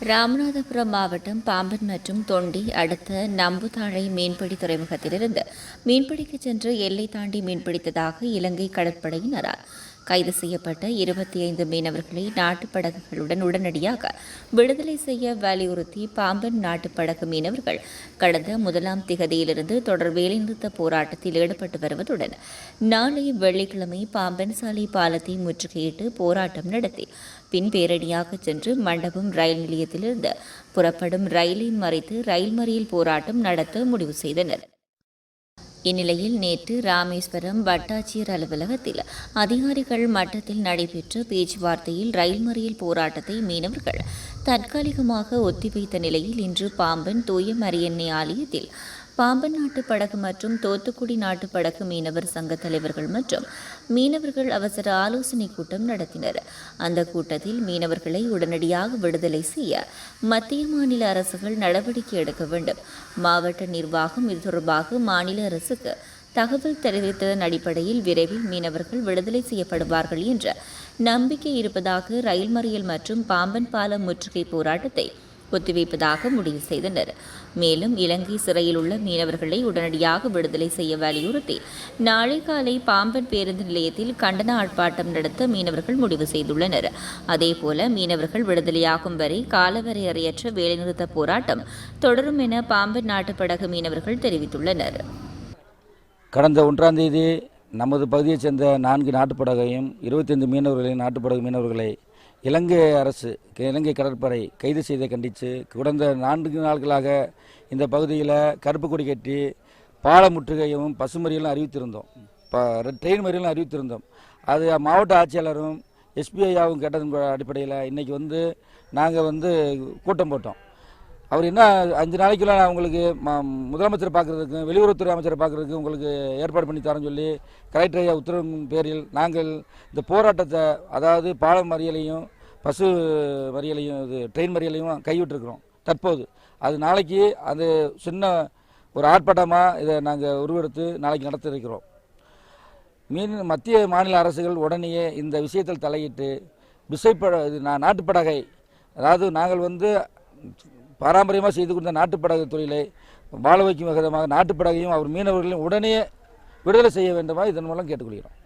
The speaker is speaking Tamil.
ராமநாதபுரம் மாவட்டம் பாம்பன் மற்றும் தொண்டி அடுத்த நம்புதாழை மீன்பிடி துறைமுகத்திலிருந்து மீன்பிடிக்கு சென்று எல்லை தாண்டி மீன்பிடித்ததாக இலங்கை கடற்படையினரால் கைது செய்யப்பட்ட இருபத்தி ஐந்து மீனவர்களை நாட்டுப் படகுகளுடன் உடனடியாக விடுதலை செய்ய வலியுறுத்தி பாம்பன் நாட்டுப் படகு மீனவர்கள் கடந்த முதலாம் திகதியிலிருந்து தொடர் வேலைநிறுத்த போராட்டத்தில் ஈடுபட்டு வருவதுடன் நாளை வெள்ளிக்கிழமை பாம்பன் சாலை பாலத்தை முற்றுகையிட்டு போராட்டம் நடத்தி பின் பேரடியாக சென்று மண்டபம் ரயில் நிலையத்திலிருந்து புறப்படும் ரயிலை மறைத்து ரயில் மறியல் போராட்டம் நடத்த முடிவு செய்தனர். இந்நிலையில் நேற்று ராமேஸ்வரம் வட்டாட்சியர் அலுவலகத்தில் அதிகாரிகள் மட்டத்தில் நடைபெற்ற பேச்சுவார்த்தையில் ரயில் மறியல் போராட்டத்தை மீனவர்கள் தற்காலிகமாக ஒத்திவைத்த நிலையில் இன்று பாம்பன் தூய மரியன்னை ஆலயத்தில் பாம்பன் நாட்டு படகு மற்றும் தோத்துக்குடி நாட்டு படகு மீனவர் சங்க தலைவர்கள் மற்றும் மீனவர்கள் அவசர ஆலோசனை கூட்டம் நடத்தினர். அந்த கூட்டத்தில் மீனவர்களை உடனடியாக விடுதலை செய்ய மத்திய மாநில அரசுகள் நடவடிக்கை எடுக்க வேண்டும். மாவட்ட நிர்வாகம் இது தொடர்பாக மாநில அரசுக்கு தகவல் தெரிவித்ததன் அடிப்படையில் விரைவில் மீனவர்கள் விடுதலை செய்யப்படுவார்கள் என்ற நம்பிக்கை இருப்பதாக ரயில் மறியல் மற்றும் பாம்பன் பாலம் முற்றுகை போராட்டத்தை ஒத்திவைப்பதாக முடிவு செய்தனர். மேலும் இலங்கை சிறையில் உள்ள மீனவர்களை உடனடியாக விடுதலை செய்ய வலியுறுத்தி நாளை காலை பாம்பன் பேருந்து நிலையத்தில் கண்டன ஆர்ப்பாட்டம் நடத்த மீனவர்கள் முடிவு செய்துள்ளனர். அதேபோல மீனவர்கள் விடுதலையாகும் வரை காலவரையறையற்ற வேலைநிறுத்த போராட்டம் தொடரும் என பாம்பன் நாட்டுப்படகு மீனவர்கள் தெரிவித்துள்ளனர். கடந்த ஒன்றாம் தேதி நமது பகுதியைச் சேர்ந்த நான்கு நாட்டுப்படகையும் இருபத்தைந்து மீனவர்களையும் நாட்டுப்படகு மீனவர்களை இலங்கை அரசு இலங்கை கடற்படை கைது செய்தை கண்டித்து கடந்த நான்கு நாட்களாக இந்த பகுதியில் கருப்பு கொடி கட்டி பால முற்றுகையும் பசுமறியலும் அறிவித்திருந்தோம். இப்போ ட்ரெயின் மறியலும் அறிவித்திருந்தோம். அது மாவட்ட ஆட்சியாளரும் எஸ்பிஐயாவும் கேட்டதன் அடிப்படையில் இன்றைக்கி வந்து நாங்கள் வந்து கூட்டம் போட்டோம். அவர் என்ன அஞ்சு நாளைக்குள்ள நான் உங்களுக்கு ம- முதலமைச்சரை பார்க்குறதுக்கு வெளியுறவுத்துறை அமைச்சர் பார்க்குறதுக்கு உங்களுக்கு ஏற்பாடு பண்ணி தரேன்னு சொல்லி கலெக்டர் ஐயா உத்தரவின் பேரில் நாங்கள் இந்த போராட்டத்தை அதாவது பாலம் மறியலையும் பசு மறியலையும் இது ட்ரெயின் மறியலையும் கைவிட்டுருக்குறோம் தற்போது. அது நாளைக்கு அது சின்ன ஒரு ஆர்ப்பாட்டமாக இதை நாங்கள் உருவெடுத்து நாளைக்கு நடத்த இருக்கிறோம் மீன் மத்திய மாநில அரசுகள் உடனேயே இந்த விஷயத்தில் தலையிட்டு விசைப்பட இது நா- நாட்டுப்படகை அதாவது நாங்கள் வந்து பாரம்பரியமாக செய்து கொடுத்த நாட்டுப்படகு தொழிலை வாழ வைக்கும் விதமாக நாட்டுப்படகையும் அவர் மீனவர்களையும் உடனே விடுதலை செய்ய வேண்டுமா? இதன் மூலம் கேட்டுக்கொள்கிறோம்.